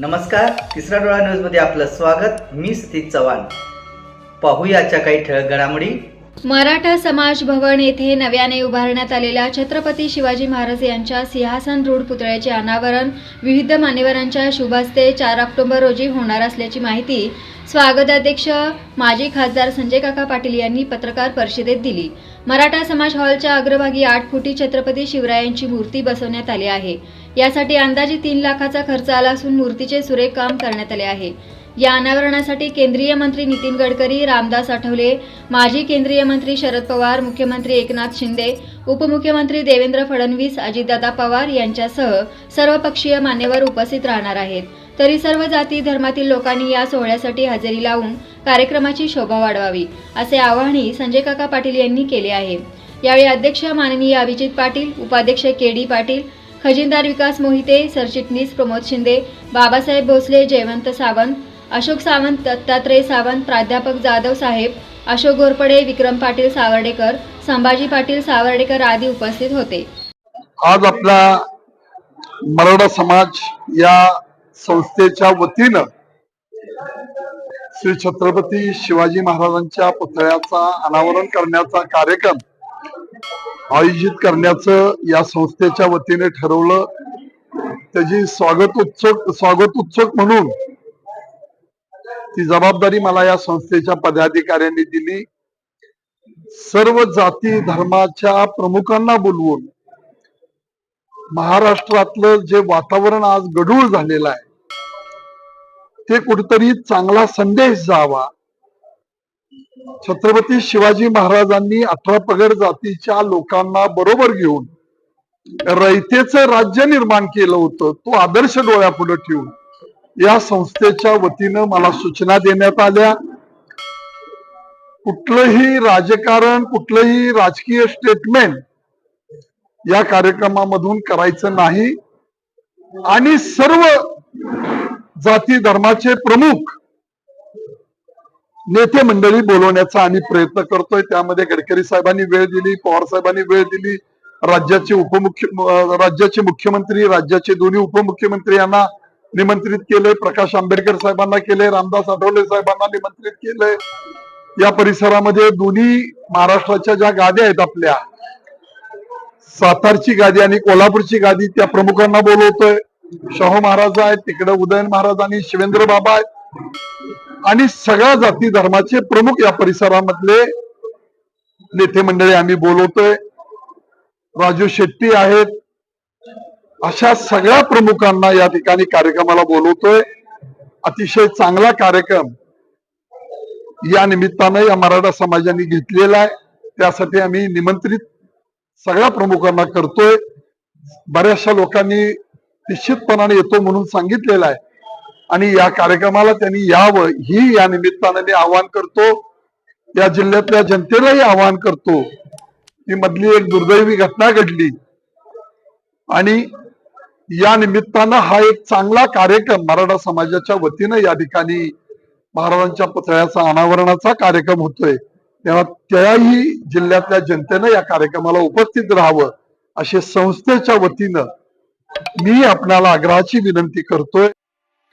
नमस्कार तिसरा डोळा न्यूजमध्ये आपलं स्वागत. मी सतीश चव्हाण. पाहूयाच्या काही ठळक घडामोडी. मराठा समाज भवन येथे नव्याने उभारण्यात आलेल्या छत्रपती शिवाजी महाराज यांच्या सिंहासन रूढ पुतळ्याचे अनावरण विविध मान्यवरांच्या शुभास्ते चार ऑक्टोबर रोजी होणार असल्याची माहिती स्वागताध्यक्ष माजी खासदार संजय काका पाटील यांनी पत्रकार परिषदेत दिली. मराठा समाज हॉलच्या अग्रभागी आठ फुटी छत्रपती शिवरायांची मूर्ती बसवण्यात आली आहे. यासाठी अंदाजे तीन लाखाचा खर्च आला असून मूर्तीचे सुरेख काम करण्यात आले आहे. या अनावरणासाठी केंद्रीय मंत्री नितीन गडकरी रामदास आठवले माजी केंद्रीय मंत्री शरद पवार मुख्यमंत्री एकनाथ शिंदे उपमुख्यमंत्री देवेंद्र फडणवीस अजितदादा पवार यांच्यासह सर्वपक्षीय मान्यवर उपस्थित राहणार आहेत. तरी सर्व जाती धर्मातील लोकांनी या सोहळ्यासाठी हजेरी लावून कार्यक्रमाची शोभा वाढवावी असे आवाहनही संजय काका पाटील यांनी केले आहे. यावेळी अध्यक्ष माननीय अभिजित पाटील उपाध्यक्ष के डी पाटील खजिनदार विकास मोहिते सरचिटणीस प्रमोद शिंदे बाबासाहेब भोसले जयवंत सावंत अशोक सावंत दत्तात्रय सावंत प्राध्यापक जाधव साहेब अशोक घोरपडे विक्रम पाटील सावर्डेकर संभाजी पाटील सावर्डेकर आदी उपस्थित होते. आज आपला मराठा समाज या संस्थेच्या वतीनं श्री छत्रपती शिवाजी महाराजांच्या पुतळ्याचा अनावरण करण्याचा कार्यक्रम आयोजित करण्याचं या संस्थेच्या वतीने ठरवलं. त्याची स्वागत उत्सुक स्वागत उत्सुक म्हणून ती जबाबदारी मला या संस्थेच्या पदाधिकाऱ्यांनी दिली. सर्व जाती धर्माच्या प्रमुखांना बोलवून महाराष्ट्रातलं जे वातावरण आज गढूळ झालेलं आहे ते कुठेतरी चांगला संदेश जावा छत्रपती शिवाजी महाराजांनी अठरा पगड जातीच्या लोकांना बरोबर घेऊन रयतेचं राज्य निर्माण केलं होतं तो आदर्श डोळ्यापुढे ठेवून. या संस्थेच्या वतीनं मला सूचना देण्यात आल्या. कुठलंही राजकारण कुठलंही राजकीय स्टेटमेंट या कार्यक्रमामधून करायचं नाही. आणि सर्व जाती धर्माचे प्रमुख नेते मंडळी बोलवण्याचा आम्ही प्रयत्न करतोय. त्यामध्ये गडकरी साहेबांनी वेळ दिली पवार साहेबांनी वेळ दिली. राज्याचे उपमुख्य राज्याचे मुख्यमंत्री राज्याचे दोन्ही उपमुख्यमंत्री यांना निमंत्रित केले प्रकाश आंबेडकर साहेबांना केले रामदास आठवले साहेबांना निमंत्रित केले या परिसरामध्ये दोन्ही महाराष्ट्राच्या ज्या गाद्या आहेत आपल्या सातारची गादी आणि कोल्हापूरची गादी त्या प्रमुखांना बोलवतोय. शाहू महाराज आहेत तिकडे उदयन महाराज आणि शिवेंद्र बाबा आहेत. आणि सगळ्या जाती धर्माचे प्रमुख या परिसरामधले नेते मंडळी आम्ही बोलवतोय. राजू शेट्टी आहेत. अशा सगळ्या प्रमुखांना या ठिकाणी कार्यक्रमाला बोलवतोय. अतिशय चांगला कार्यक्रम या निमित्तानं या मराठा समाजाने घेतलेला आहे. त्यासाठी आम्ही निमंत्रित सगळ्या प्रमुखांना करतोय. बऱ्याचशा लोकांनी निश्चितपणाने येतो म्हणून सांगितलेला आहे. आणि या कार्यक्रमाला त्यांनी यावं ही या निमित्तानं मी आवाहन करतो. या जिल्ह्यातल्या जनतेलाही आवाहन करतो. ही मधली एक दुर्दैवी घटना घडली. आणि या निमित्तानं हा एक चांगला कार्यक्रम मराठा समाजाच्या वतीनं या ठिकाणी महाराजांच्या पुतळ्याचा अनावरणाचा कार्यक्रम होतोय. तेव्हा त्याही जिल्ह्यातल्या जनतेनं या कार्यक्रमाला उपस्थित राहावं असे संस्थेच्या वतीनं मी आपणाला आग्रहाची विनंती करतोय.